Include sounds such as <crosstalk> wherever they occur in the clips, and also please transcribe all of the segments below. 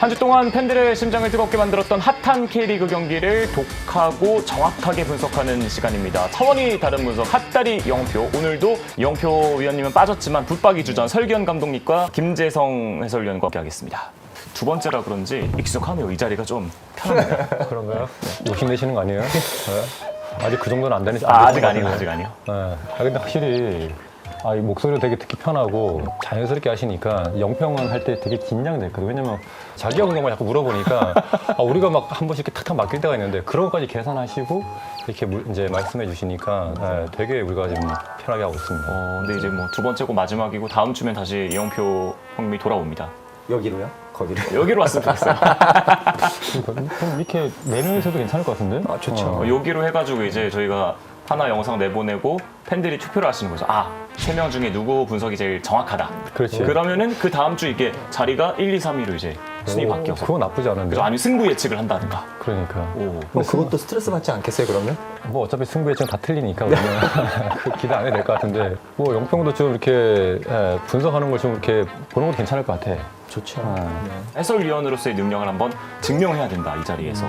한 주 동안 팬들의 심장을 뜨겁게 만들었던 핫한 K리그 경기를 독하고 정확하게 분석하는 시간입니다. 차원이 다른 분석 핫다리 영표. 오늘도 영표 위원님은 빠졌지만 붙박이 주전 설기현 감독님과 김재성 해설위원과 함께하겠습니다. 두 번째라 그런지 익숙하네요. 이 자리가 좀 편하네요. <laughs> 그런가요? 욕심내시는 거 아니에요? <laughs> 네? 아직 그 정도는 안 되는 아, 안 아직 아니고. 아직 아니요. 네. 아 근데 확실히 아, 이 목소리가 되게 듣기 편하고 자연스럽게 하시니까 영평은 할 때 되게 긴장됐거든요. 왜냐면 자기 영상을 자꾸 물어보니까 <laughs> 아, 우리가 막 한 번씩 이렇게 탁탁 맡길 때가 있는데 그런 것까지 계산하시고 이렇게 물- 이제 말씀해 주시니까 네, 되게 우리가 지금 편하게 하고 있습니다. 어, 근데 이제 뭐 두 번째고 마지막이고 다음 주면 다시 이영표 형님이 돌아옵니다. 여기로요? 거기로? <laughs> 여기로 왔으면 좋겠어요. <laughs> 그럼 이렇게 내면에서도 괜찮을 것 같은데? 아, 좋죠. 어. 어, 여기로 해가지고 이제 저희가 하나 영상 내보내고 팬들이 투표를 하시는 거죠. 아, 세 명 중에 누구 분석이 제일 정확하다. 그렇지. 그러면은 그 다음 주 이게 자리가 1, 2, 3위로 이제 순위 오, 바뀌어서. 그거 나쁘지 않은데. 그죠? 아니면 승부 예측을 한다든가. 그러니까. 오. 뭐 그것도 스트레스 받지 않겠어요, 그러면? 뭐 어차피 승부에 지금 다 틀리니까 우리는 <laughs> 그 기대 안 해도 될 것 같은데 뭐 영평도 좀 이렇게 예, 분석하는 걸 좀 이렇게 보는 것도 괜찮을 것 같아. 좋죠. 어. 해설위원으로서의 능력을 한번 증명해야 된다, 이 자리에서.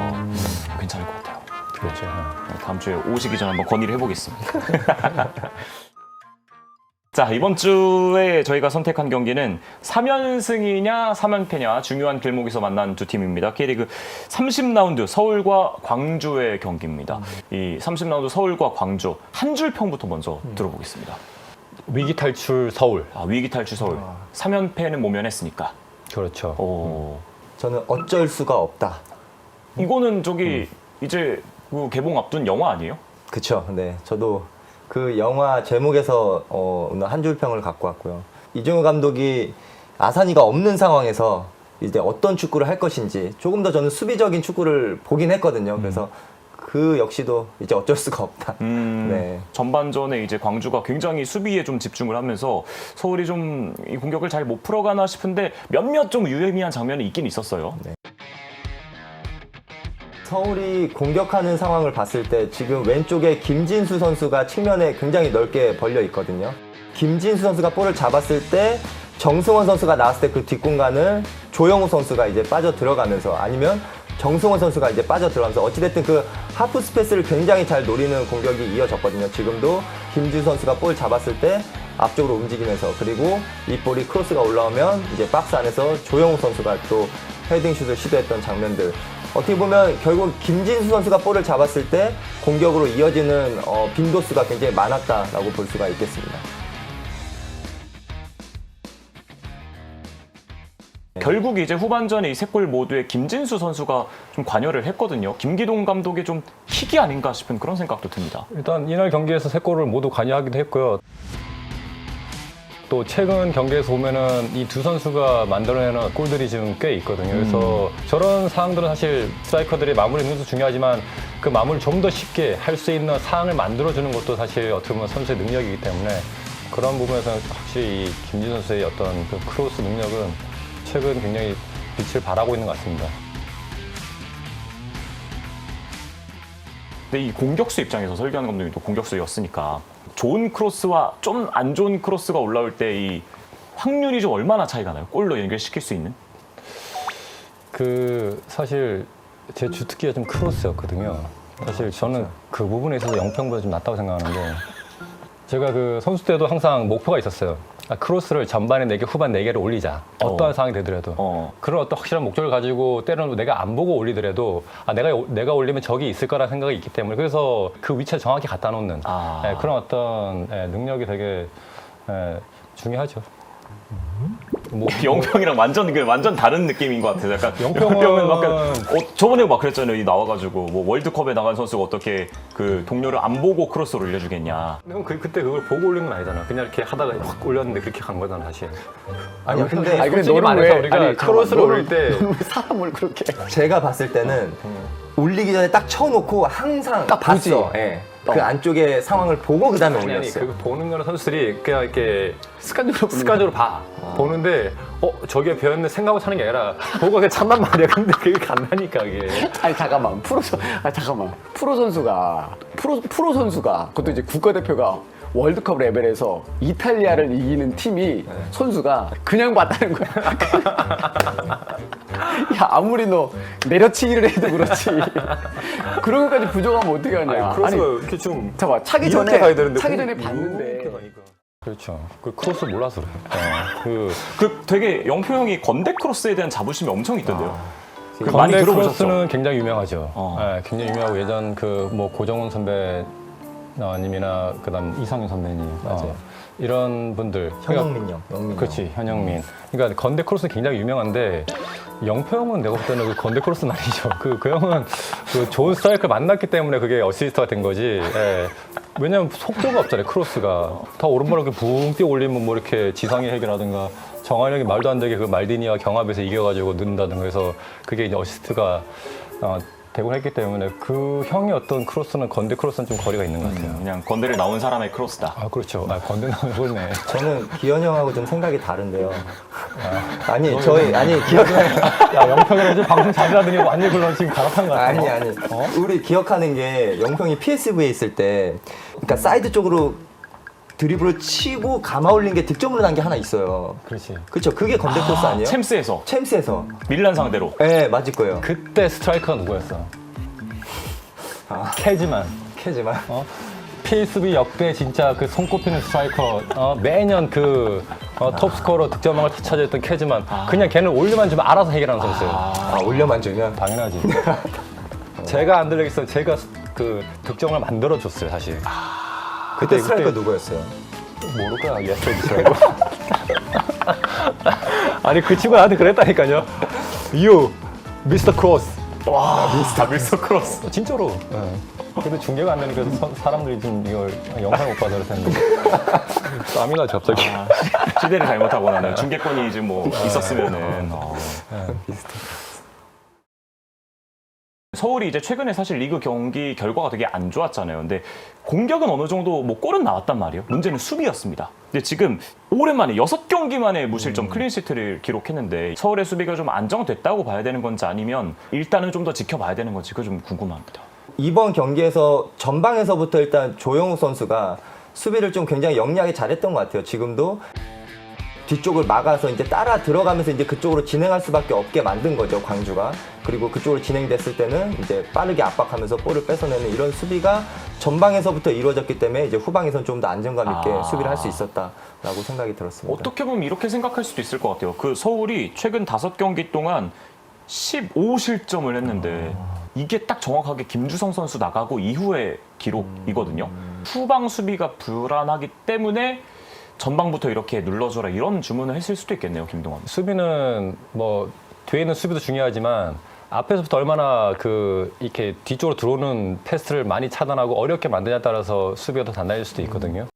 괜찮을 것 같아요. 그렇죠. 네, 다음 주에 오시기 전에 한번 건의를 해보겠습니다. <laughs> 자, 이번 주에 저희가 선택한 경기는 3연승이냐 3연패냐 중요한 길목에서 만난 두 팀입니다. K리그 30라운드 서울과 광주의 경기입니다. 이 30라운드 서울과 광주 한 줄 평부터 먼저 들어보겠습니다. 위기 탈출 서울. 아, 위기 탈출 서울. 3연패는 모면했으니까. 그렇죠. 오. 저는 어쩔 수가 없다. 이거는 저기 이제 그 개봉 앞둔 영화 아니에요? 그쵸. 네. 저도 그 영화 제목에서 어, 오늘 한 줄 평을 갖고 왔고요. 이종호 감독이 아산이가 없는 상황에서 이제 어떤 축구를 할 것인지 조금 더 저는 수비적인 축구를 보긴 했거든요. 그래서 그 역시도 이제 어쩔 수가 없다. 음, 네. 전반전에 이제 광주가 굉장히 수비에 좀 집중을 하면서 서울이 좀 이 공격을 잘 못 풀어가나 싶은데 몇몇 좀 유의미한 장면이 있긴 있었어요. 서울이 공격하는 상황을 봤을 때 지금 왼쪽에 김진수 선수가 측면에 굉장히 넓게 벌려 있거든요. 김진수 선수가 볼을 잡았을 때 정승원 선수가 나왔을 때 그 뒷공간을 조영우 선수가 이제 빠져 들어가면서 아니면 정승원 선수가 이제 빠져 들어가면서 어찌됐든 그 하프 스페이스를 굉장히 잘 노리는 공격이 이어졌거든요. 지금도 김진수 선수가 볼 잡았을 때 앞쪽으로 움직이면서 그리고 이 볼이 크로스가 올라오면 이제 박스 안에서 조영우 선수가 또 헤딩슛을 시도했던 장면들 어떻게 보면 결국 김진수 선수가 볼을 잡았을 때 공격으로 이어지는 어, 빈도수가 굉장히 많았다라고 볼 수가 있겠습니다. 결국 이제 후반전에 이 세 골 모두에 김진수 선수가 좀 관여를 했거든요. 김기동 감독의 좀 킥이 아닌가 싶은 그런 생각도 듭니다. 일단 이날 경기에서 세 골을 모두 관여하기도 했고요. 또 최근 경기에서 보면은 이 두 선수가 만들어내는 골들이 지금 꽤 있거든요. 그래서 저런 상황들은 사실 스트라이커들이 마무리 능력도 중요하지만 그 마무리를 좀더 쉽게 할 수 있는 상황을 만들어주는 것도 사실 어떻게 보면 선수의 능력이기 때문에 그런 부분에서 확실히 이 김진 선수의 어떤 그 크로스 능력은 최근 굉장히 빛을 발하고 있는 것 같습니다. 근데 이 공격수 입장에서 설기현 감독이 또 공격수였으니까 좋은 크로스와 좀 안 좋은 크로스가 올라올 때 이 확률이 좀 얼마나 차이가 나요? 골로 연결시킬 수 있는? 그 사실 제 주특기가 좀 크로스였거든요. 사실 저는 그 부분에 있어서 영평보다 좀 낫다고 생각하는데 제가 그 선수 때도 항상 목표가 있었어요. 아, 크로스를 전반에 4개, 후반 4개를 올리자. 어떠한 어. 상황이 되더라도. 어. 그런 어떤 확실한 목적을 가지고 때로는 내가 안 보고 올리더라도 아, 내가, 내가 올리면 적이 있을 거라는 생각이 있기 때문에 그래서 그 위치에 정확히 갖다 놓는 아. 예, 그런 어떤 예, 능력이 되게 예, 중요하죠. 뭐, 영평이랑 완전 그 완전 다른 느낌인 것 같아요. 약간 영평은- 약간 어, 저번에 막 그랬잖아요. 이 나와가지고 뭐 월드컵에 나간 선수가 어떻게 그 동료를 안 보고 크로스를 올려주겠냐. 형 그, 그때 그걸 보고 올린 건 아니잖아. 그냥 이렇게 하다가 확 올렸는데 그렇게 간 거잖아, 사실. 아니 근데 아니 근데 솔직히 너는 말해서 왜 우리가 아니, 크로스를 올릴 때 너는 왜 <laughs> 사람을 그렇게 제가 봤을 때는 올리기 전에 딱 쳐놓고 항상 딱. 봤어. 예. 어. 그 안쪽에 상황을 보고 그 다음에 아니, 아니 올렸어요. 그거 보는 거는 선수들이 그냥 이렇게 습관적으로 습관적으로 봐. 보는데 어 저게 배웠는데 생각하고 차는 게 아니라 보고 그냥 참단 말이야. 근데 그게 간다니까 그게. 아니 잠깐만 프로 선- 아 잠깐만 프로 선수가 프로 프로 선수가 그것도 이제 국가대표가 월드컵 레벨에서 이탈리아를 이기는 팀이 선수가 그냥 봤다는 거야. <laughs> 야 아무리 너 내려치기를 해도 그렇지 그런 것까지 부족하면 어떻게 하냐. 아니, 이렇게 좀 잠깐 차기 이렇게 전에 가야 되는데 차기 공- 전에 이렇게 봤는데 가니까. 그렇죠. 그 크로스 몰라서 그래. 어, 그 그 되게 영표 형이 건대 크로스에 대한 자부심이 엄청 있던데요. 그 건대 많이 들어보셨죠? 크로스는 굉장히 유명하죠. 어. 네, 굉장히 유명하고 예전 그 뭐 고정훈 선배 님이나 그다음 이상윤 선배님 어, 이런 분들 현영민 형, 영민 그렇지 현영민. 그러니까 건대 크로스는 굉장히 유명한데 영표 형은 내가 볼 때는 그 건대 크로스는 아니죠. <laughs> 그, 그 형은 그 좋은 스트라이크를 만났기 때문에 그게 어시스트가 된 거지. 예. 왜냐면 속도가 없잖아요, 크로스가. 다 오른발로 이렇게 붕 뛰어 올리면 뭐 이렇게 지상의 핵이라든가 정한영이 말도 안 되게 그 말디니와 경합에서 이겨가지고 넣는다든가 해서 그게 이제 어시스트가 어, 되곤 했기 때문에 그 형의 어떤 크로스는 건대 크로스는 좀 거리가 있는 것 같아요. 그냥 건대를 나온 사람의 크로스다. 아, 그렇죠. 아, 건대 나오네. 그렇네. <laughs> 저는 기현 형하고 좀 생각이 다른데요. 아니 저희 아니 기억 <laughs> 야, 영평이랑 이제 방송 자주 하더니 완전히 그런 지금 갈아탄 것 같아. 아니 아니 우리 기억하는 게 영평이 PSV에 있을 때 그러니까 사이드 쪽으로 드리블을 치고 감아 올린 게 득점으로 난 게 하나 있어요. 그렇지. 그렇죠. 그게 건대 코스 아 니에요? 챔스에서 챔스에서. 밀란 상대로. 네 맞을 거예요. 그때 스트라이커가 누구였어? 캐즈만. 캐지만 어? PSV 역대 진짜 그 손꼽히는 스트라이커 어? 매년 그 어, 톱스코어로 득점왕을 차지했던 캐즈만 그냥 걔는 올려만 주면 알아서 해결하는 선수예요. 아 올려만 주면 당연하지. <laughs> 제가 안 들리겠어. 제가 스- 그 득점을 만들어 줬어요, 사실. 그때 그때- 스트라이커 그때- 누구였어요? 모를 거야, 예스터디스라고. <laughs> 아니 그 친구 나한테 그랬다니까요. You, Mr. Cross. 와, 미스터 밀서 크로스. 어, 진짜로. 근데 중계가 안 되니까 서- 사람들이 좀 이걸 영상 못 봐서 그랬는데. <laughs> 땀이 나지 갑자기. 시대를 잘못하고 나는 중계권이 좀뭐 있었으면은. 어. 서울이 이제 최근에 사실 리그 경기 결과가 되게 안 좋았잖아요. 근데 공격은 어느 정도 뭐 골은 나왔단 말이에요. 문제는 수비였습니다. 근데 지금 오랜만에 여섯 경기 만에 무실점 클린시트를 기록했는데 서울의 수비가 좀 안정됐다고 봐야 되는 건지 아니면 일단은 좀 더 지켜봐야 되는 건지 그거 좀 궁금합니다. 이번 경기에서 전방에서부터 일단 조영우 선수가 수비를 좀 굉장히 영리하게 잘했던 것 같아요. 지금도 뒤쪽을 막아서 이제 따라 들어가면서 이제 그쪽으로 진행할 수밖에 없게 만든 거죠, 광주가. 그리고 그쪽으로 진행됐을 때는 이제 빠르게 압박하면서 볼을 뺏어내는 이런 수비가 전방에서부터 이루어졌기 때문에 이제 후방에서는 좀더 안정감 있게 아. 수비를 할 수 있었다라고 생각이 들었습니다. 어떻게 보면 이렇게 생각할 수도 있을 것 같아요. 그 서울이 최근 다섯 경기 동안 15실점을 했는데 이게 딱 정확하게 김주성 선수 나가고 이후의 기록이거든요. 후방 수비가 불안하기 때문에 전방부터 이렇게 눌러줘라 이런 주문을 했을 수도 있겠네요, 김동완. 수비는 뭐 뒤에 있는 수비도 중요하지만 앞에서부터 얼마나 그 이렇게 뒤쪽으로 들어오는 패스를 많이 차단하고 어렵게 만드냐에 따라서 수비가 더 단단해질 수도 있거든요.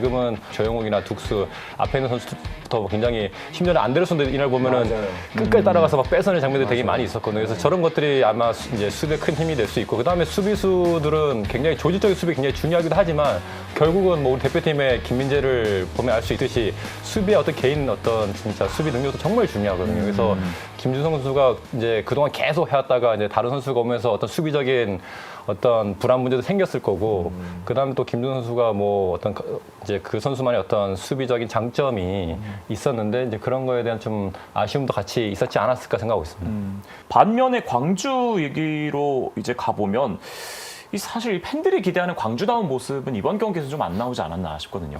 지금은 조영욱이나 둑스 앞에 있는 선수부터 굉장히 심지어는 안데르손도 이날 보면은 맞아요. 끝까지 따라가서 막 뺏어내는 장면들이 되게 많이 있었거든요. 그래서 저런 것들이 아마 수- 이제 수비에 큰 힘이 될 수 있고 그다음에 수비수들은 굉장히 조직적인 수비 굉장히 중요하기도 하지만 결국은 뭐 우리 대표팀의 김민재를 보면 알 수 있듯이 수비의 어떤 개인 어떤 진짜 수비 능력도 정말 중요하거든요. 그래서 김준성 선수가 이제 그동안 계속 해왔다가 이제 다른 선수가 오면서 어떤 수비적인 어떤 불안 문제도 생겼을 거고 그다음에 또 김준성 선수가 뭐 어떤 그- 이제 그 선수만의 어떤 수비적인 장점이 있었는데 이제 그런 거에 대한 좀 아쉬움도 같이 있었지 않았을까 생각하고 있습니다. 반면에 광주 얘기로 이제 가보면 이 사실 이 팬들이 기대하는 광주다운 모습은 이번 경기에서 좀 안 나오지 않았나 싶거든요.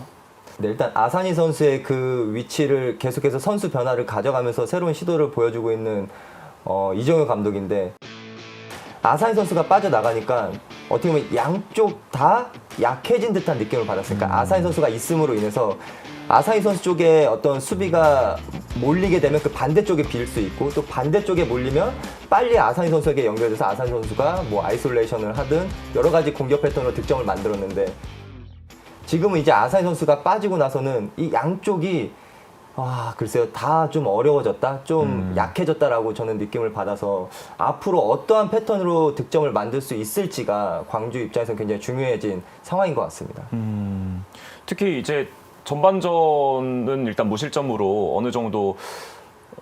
네, 일단 아사니 선수의 그 위치를 계속해서 선수 변화를 가져가면서 새로운 시도를 보여주고 있는 어, 이정효 감독인데 아사니 선수가 빠져나가니까 어떻게 보면 양쪽 다 약해진 듯한 느낌을 받았으니까 아사니 선수가 있음으로 인해서 아사히 선수 쪽에 어떤 수비가 몰리게 되면 그 반대쪽에 빌 수 있고 또 반대쪽에 몰리면 빨리 아사히 선수에게 연결돼서 아사히 선수가 뭐 아이솔레이션을 하든 여러 가지 공격 패턴으로 득점을 만들었는데 지금은 이제 아사히 선수가 빠지고 나서는 이 양쪽이 아 글쎄요 다 좀 어려워졌다 좀 약해졌다라고 저는 느낌을 받아서 앞으로 어떠한 패턴으로 득점을 만들 수 있을지가 광주 입장에서 굉장히 중요해진 상황인 것 같습니다. 특히 이제 전반전은 일단 무실점으로 어느 정도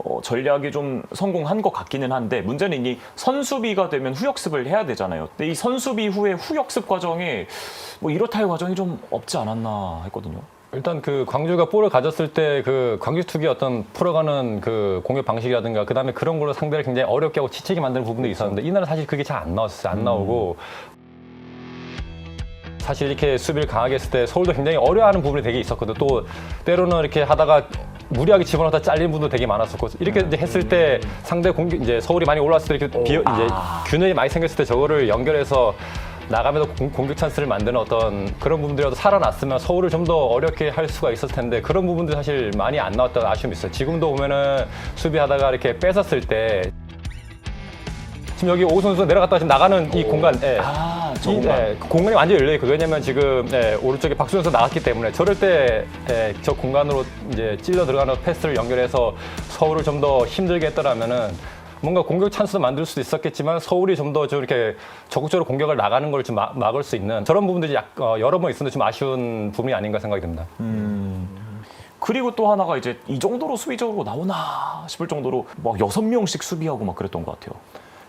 어, 전략이 좀 성공한 것 같기는 한데 문제는 이 선수비가 되면 후역습을 해야 되잖아요. 근데 이 선수비 후에 후역습 과정에 뭐 이렇다 할 과정이 좀 없지 않았나 했거든요. 일단 그 광주가 볼을 가졌을 때 그 광주 특유의 어떤 풀어가는 그 공격 방식이라든가 그 다음에 그런 걸로 상대를 굉장히 어렵게 하고 지치게 만드는 부분도 있었는데 이날은 사실 그게 잘 안 나왔어요. 안 나오고 사실 이렇게 수비를 강하게 했을 때 서울도 굉장히 어려워하는 부분이 되게 있었거든. 또 때로는 이렇게 하다가 무리하게 집어넣다 잘리는 분도 되게 많았었고 이렇게 이제 했을 때 상대 공격 이제 서울이 많이 올랐을 때 이렇게 비어 이제 균열이 많이 생겼을 때 저거를 연결해서 나가면서 공, 공격 찬스를 만드는 어떤 그런 부분들이라도 살아났으면 서울을 좀 더 어렵게 할 수가 있었을 텐데 그런 부분들 사실 많이 안 나왔다는 아쉬움이 있어요. 지금도 보면은 수비하다가 이렇게 뺏었을 때 지금 여기 오 선수 내려갔다가 지금 나가는 이 공간, 예. 아, 저 이, 공간. 예, 그 공간이 완전히 열려 있고 왜냐면 지금 예, 오른쪽에 박수 선수 나갔기 때문에 저럴 때 저 공간으로 이제 찔러 들어가는 패스를 연결해서 서울을 좀 더 힘들게 했더라면은 뭔가 공격 찬스도 만들 수도 있었겠지만 서울이 좀더 이렇게 적극적으로 공격을 나가는 걸 좀 막을 수 있는 저런 부분들이 약, 어, 여러 번 있었는데 좀 아쉬운 부분이 아닌가 생각이 듭니다. 그리고 또 하나가 이제 이 정도로 수비적으로 나오나 싶을 정도로 막 여섯 명씩 수비하고 막 그랬던 것 같아요.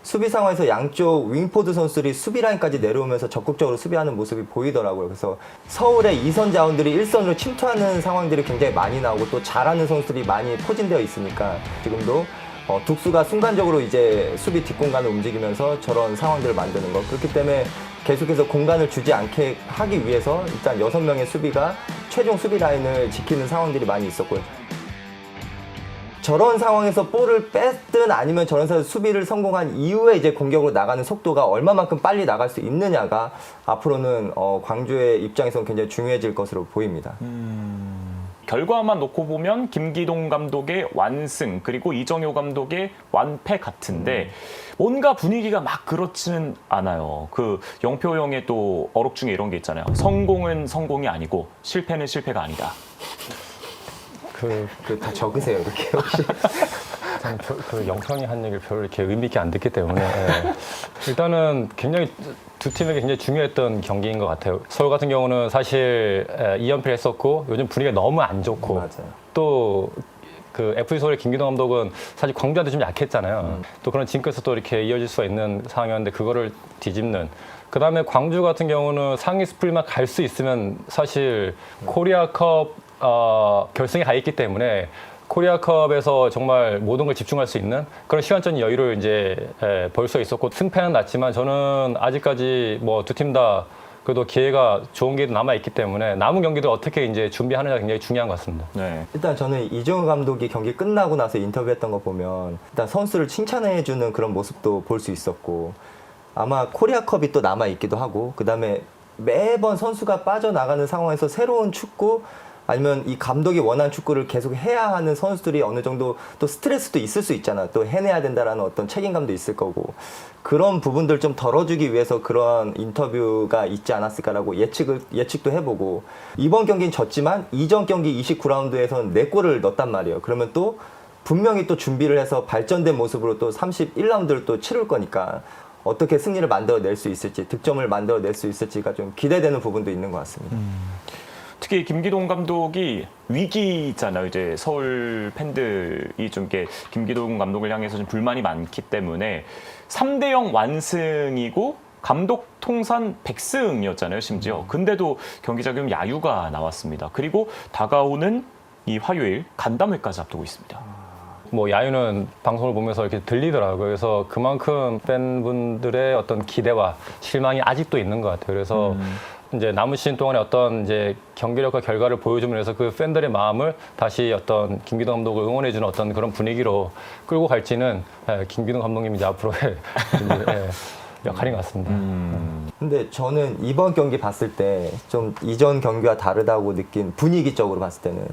수비 상황에서 양쪽 윙포드 선수들이 수비 라인까지 내려오면서 적극적으로 수비하는 모습이 보이더라고요. 그래서 서울의 2선 자원들이 1선으로 침투하는 상황들이 굉장히 많이 나오고 또 잘하는 선수들이 많이 포진되어 있으니까 지금도 어, 둑수가 순간적으로 이제 수비 뒷공간을 움직이면서 저런 상황들을 만드는 거. 그렇기 때문에 계속해서 공간을 주지 않게 하기 위해서 일단 6명의 수비가 최종 수비 라인을 지키는 상황들이 많이 있었고요. 저런 상황에서 볼을 뺐든 아니면 저런 상황에서 수비를 성공한 이후에 이제 공격으로 나가는 속도가 얼마만큼 빨리 나갈 수 있느냐가 앞으로는 어, 광주의 입장에서는 굉장히 중요해질 것으로 보입니다. 결과만 놓고 보면 김기동 감독의 완승 그리고 이정효 감독의 완패 같은데 뭔가 분위기가 막 그렇지는 않아요. 그 영표 형의 또 어록 중에 이런 게 있잖아요. 성공은 성공이 아니고 실패는 실패가 아니다. 그 그 다 적으세요 이렇게 혹시 <laughs> 저는 별- 그 영평이 한 얘기를 별로 이렇게 의미 있게 안 듣기 때문에 예. 일단은 굉장히 두 팀에게 굉장히 중요했던 경기인 것 같아요. 서울 같은 경우는 사실 2연패 했었고 요즘 분위기가 너무 안 좋고 맞아요. 또 그 FC 서울의 김기동 감독은 사실 광주한테 좀 약했잖아요. 또 그런 징크스 또 이렇게 이어질 수가 있는 상황이었는데 그거를 뒤집는. 그 다음에 광주 같은 경우는 상위 스플릿만 갈 수 있으면 사실 코리아컵 어, 결승에 가 있기 때문에 코리아컵에서 정말 모든 걸 집중할 수 있는 그런 시간적인 여유를 이제 에, 벌수 있었고 승패는 났지만 저는 아직까지 뭐 두 팀 다 그래도 기회가 좋은 게 남아 있기 때문에 남은 경기도 어떻게 이제 준비하느냐가 굉장히 중요한 것 같습니다. 네. 일단 저는 이정우 감독이 경기 끝나고 나서 인터뷰했던 거 보면 일단 선수를 칭찬해 주는 그런 모습도 볼 수 있었고 아마 코리아컵이 또 남아 있기도 하고 그 다음에 매번 선수가 빠져나가는 상황에서 새로운 축구 아니면 이 감독이 원하는 축구를 계속 해야 하는 선수들이 어느 정도 또 스트레스도 있을 수 있잖아. 또 해내야 된다라는 어떤 책임감도 있을 거고 그런 부분들 좀 덜어주기 위해서 그런 인터뷰가 있지 않았을까라고 예측을 예측도 해보고 이번 경기는 졌지만 이전 경기 29라운드에서는 4골을 넣었단 말이에요. 그러면 또 분명히 또 준비를 해서 발전된 모습으로 또 31라운드를 또 치를 거니까 어떻게 승리를 만들어낼 수 있을지 득점을 만들어낼 수 있을지가 좀 기대되는 부분도 있는 것 같습니다. 특히 김기동 감독이 위기 있잖아요. 이제 서울 팬들이 좀 이렇게 김기동 감독을 향해서 좀 불만이 많기 때문에 3대 0 완승이고 감독 통산 100승이었잖아요, 심지어. 근데도 경기장 좀 야유가 나왔습니다. 그리고 다가오는 이 화요일 간담회까지 앞두고 있습니다. 뭐 야유는 방송을 보면서 이렇게 들리더라고요. 그래서 그만큼 팬분들의 어떤 기대와 실망이 아직도 있는 것 같아요. 그래서 이제 남은 시즌 동안에 어떤 이제 경기력과 결과를 보여주면서 그 팬들의 마음을 다시 어떤 김기동 감독을 응원해주는 어떤 그런 분위기로 끌고 갈지는 예, 김기동 감독님이 이제 앞으로의 <laughs> 이제, 예, 역할인 것 같습니다. 근데 저는 이번 경기 봤을 때 좀 이전 경기와 다르다고 느낀 분위기적으로 봤을 때는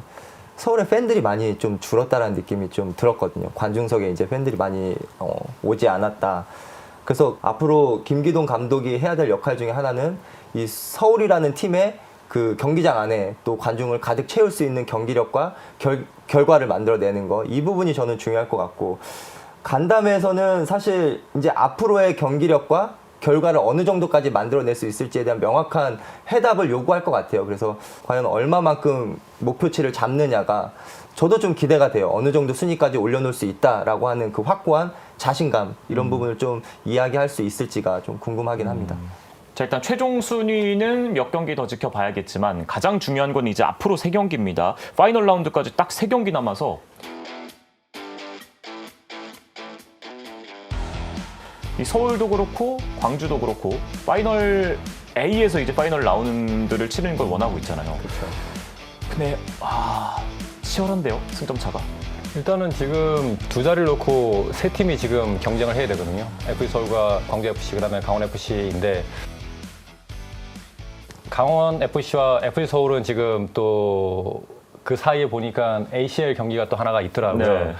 서울의 팬들이 많이 좀 줄었다라는 느낌이 좀 들었거든요. 관중석에 이제 팬들이 많이 어, 오지 않았다. 그래서 앞으로 김기동 감독이 해야 될 역할 중에 하나는 이 서울이라는 팀의 그 경기장 안에 또 관중을 가득 채울 수 있는 경기력과 결, 결과를 만들어내는 거 이 부분이 저는 중요할 것 같고 간담회에서는 사실 이제 앞으로의 경기력과 결과를 어느 정도까지 만들어낼 수 있을지에 대한 명확한 해답을 요구할 것 같아요. 그래서 과연 얼마만큼 목표치를 잡느냐가 저도 좀 기대가 돼요. 어느 정도 순위까지 올려놓을 수 있다라고 하는 그 확고한 자신감 이런 부분을 좀 이야기할 수 있을지가 좀 궁금하긴 합니다. 자, 일단 최종 순위는 몇 경기 더 지켜봐야겠지만 가장 중요한 건 이제 앞으로 세 경기입니다. 파이널 라운드까지 딱 세 경기 남아서 이 서울도 그렇고 광주도 그렇고 파이널 A에서 이제 파이널 라운드를 치르는 걸 원하고 있잖아요. 그렇죠. 근데 아 치열한데요 승점 차가. 일단은 지금 두 자리를 놓고 세 팀이 지금 경쟁을 해야 되거든요. FC 서울과 광주 FC 그다음에 강원 FC인데 강원 FC와 FC 서울은 지금 또 그 사이에 보니까 ACL 경기가 또 하나가 있더라고요. 네.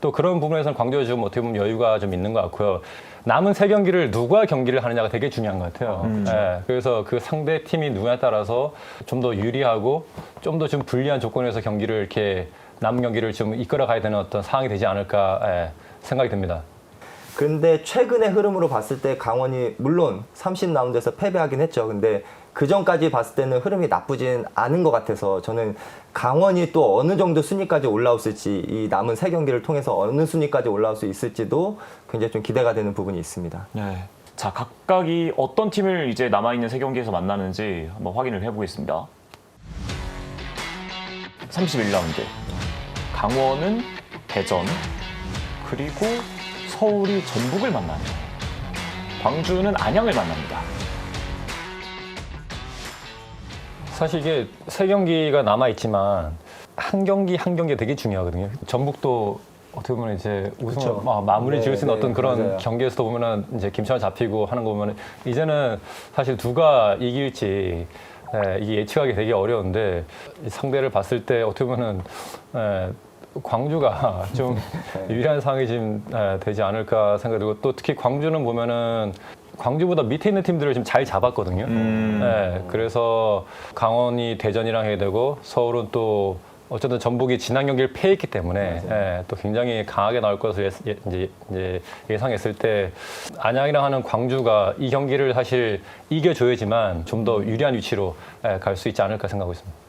또 그런 부분에서는 광주가 좀 어떻게 보면 여유가 좀 있는 것 같고요. 남은 세 경기를 누가 경기를 하느냐가 되게 중요한 것 같아요. 예, 그래서 그 상대 팀이 누구냐에 따라서 좀 더 유리하고 좀 더 좀 불리한 조건에서 경기를 이렇게 남은 경기를 좀 이끌어 가야 되는 어떤 상황이 되지 않을까 예, 생각이 듭니다. 근데 최근의 흐름으로 봤을 때 강원이 물론 30라운드에서 패배하긴 했죠. 근데 그 전까지 봤을 때는 흐름이 나쁘진 않은 것 같아서 저는 강원이 또 어느 정도 순위까지 올라왔을지 이 남은 세 경기를 통해서 어느 순위까지 올라올 수 있을지도 굉장히 좀 기대가 되는 부분이 있습니다. 네. 자 각각이 어떤 팀을 이제 남아 있는 세 경기에서 만나는지 한번 확인을 해보겠습니다. 31라운드 강원은 대전 그리고 서울이 전북을 만나네요. 광주는 안양을 만납니다. 사실 이게 세 경기가 남아 있지만 한 경기 한 경기가 되게 중요하거든요. 전북도 어떻게 보면 이제 우승을 그쵸. 마- 마무리 네, 지을 수 있는 네, 어떤 그런 맞아요. 경기에서도 보면은 이제 김천을 잡히고 하는 거 보면은 이제는 사실 누가 이길지 예, 이게 예측하기 되게 어려운데 이 상대를 봤을 때 어떻게 보면은 예, 광주가 <laughs> 좀 유리한 상황이 지금 예, 되지 않을까 생각이 들고 또 특히 광주는 보면은 광주보다 밑에 있는 팀들을 지금 잘 잡았거든요. 음. 네, 그래서 강원이 대전이랑 해야 되고 서울은 또 어쨌든 전북이 지난 경기를 패했기 때문에 예, 또 굉장히 강하게 나올 것으로 예, 예, 이제, 이제 예상했을 때 안양이랑 하는 광주가 이 경기를 사실 이겨줘야지만 좀 더 유리한 위치로 예, 갈수 있지 않을까 생각하고 있습니다.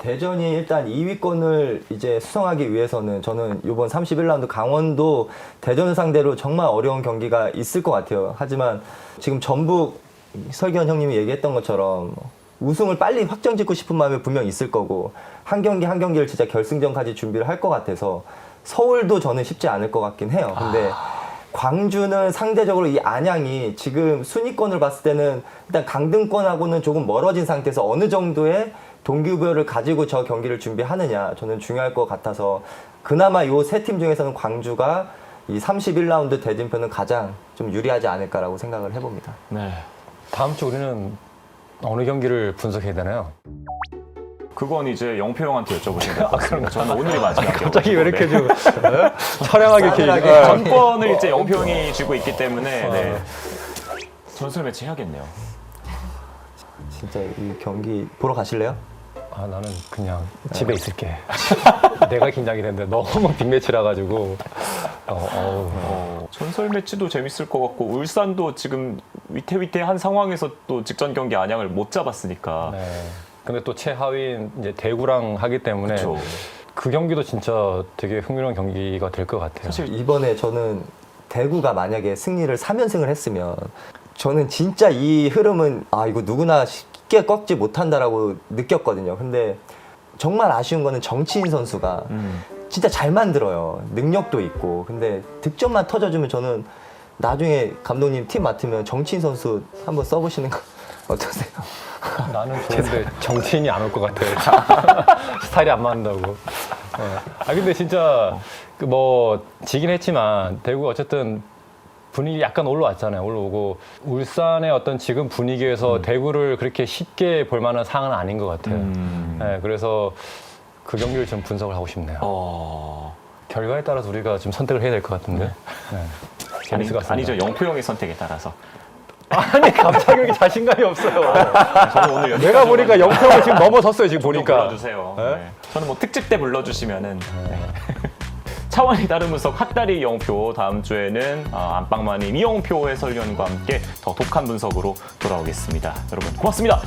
대전이 일단 2위권을 이제 수성하기 위해서는 저는 이번 31라운드 강원도 대전을 상대로 정말 어려운 경기가 있을 것 같아요. 하지만 지금 전북 설기현 형님이 얘기했던 것처럼 우승을 빨리 확정 짓고 싶은 마음이 분명 있을 거고 한 경기 한 경기를 진짜 결승전까지 준비를 할 것 같아서 서울도 저는 쉽지 않을 것 같긴 해요. 근데 광주는 상대적으로 이 안양이 지금 순위권을 봤을 때는 일단 강등권하고는 조금 멀어진 상태에서 어느 정도의 동기부여를 가지고 저 경기를 준비하느냐 저는 중요할 것 같아서 그나마 이세팀 중에서는 광주가 이 31라운드 대진표는 가장 좀 유리하지 않을까라고 생각을 해봅니다. 네. 다음 주 우리는 어느 경기를 분석해야 되나요? 그건 이제 영표 형한테 여쭤보시면 될 <laughs> 것 같습니다. 저는 오늘이 마지막이에요. <laughs> 갑자기 왜 이렇게 <laughs> 네. 좀 어? 처량하게 이렇게 전권을 이제 영표 형이 쥐고 있기 때문에 네. 전술 매치 해야겠네요. 진짜 이 경기 보러 가실래요? 아 나는 그냥 집에 있을게. <laughs> 내가 긴장이 되는데 너무 빅매치라 가지고 어, 어우. 어, 전설 매치도 재밌을 것 같고 울산도 지금 위태위태한 상황에서 또 직전 경기 안양을 못 잡았으니까 네. 근데 또 최하위인 이제 대구랑 하기 때문에 그렇죠. 그 경기도 진짜 되게 흥미로운 경기가 될 것 같아요. 사실 이번에 저는 대구가 만약에 승리를 3연승을 했으면 저는 진짜 이 흐름은 아 이거 누구나 쉽게 꺾지 못한다라고 느꼈거든요. 근데 정말 아쉬운 거는 정치인 선수가 음, 진짜 잘 만들어요. 능력도 있고. 근데 득점만 터져주면 저는 나중에 감독님 팀 맡으면 정치인 선수 한번 써보시는 거 <laughs> 어떠세요? 나는 좋은데 <laughs> 정치인이 안 올 것 같아요. <laughs> 스타일이 안 맞는다고. 네. 아 근데 진짜 그뭐 지긴 했지만 대구가 어쨌든 분위기 약간 올라왔잖아요. 올라오고 울산의 어떤 지금 분위기에서 대구를 그렇게 쉽게 볼 만한 상황은 아닌 것 같아요. 음. 네, 그래서 그 경기를 좀 분석을 하고 싶네요. 어, 결과에 따라서 우리가 좀 선택을 해야 될 것 같은데. 네. 아니, 재밌을 것 같습니다. 아니죠 영표 형의 선택에 따라서 아니 갑자기 여기 자신감이 없어요. 저는 오늘 여기까지 내가 보니까 영표가 지금 넘어섰어요 지금 좀 보니까. 불러주세요. 네? 네. 저는 뭐 특집 때 불러주시면은 네. 차원이 다른 분석 핫다리 영표 다음 주에는 아, 안방마님 이영표 해설위원과 함께 더 독한 분석으로 돌아오겠습니다. 여러분 고맙습니다.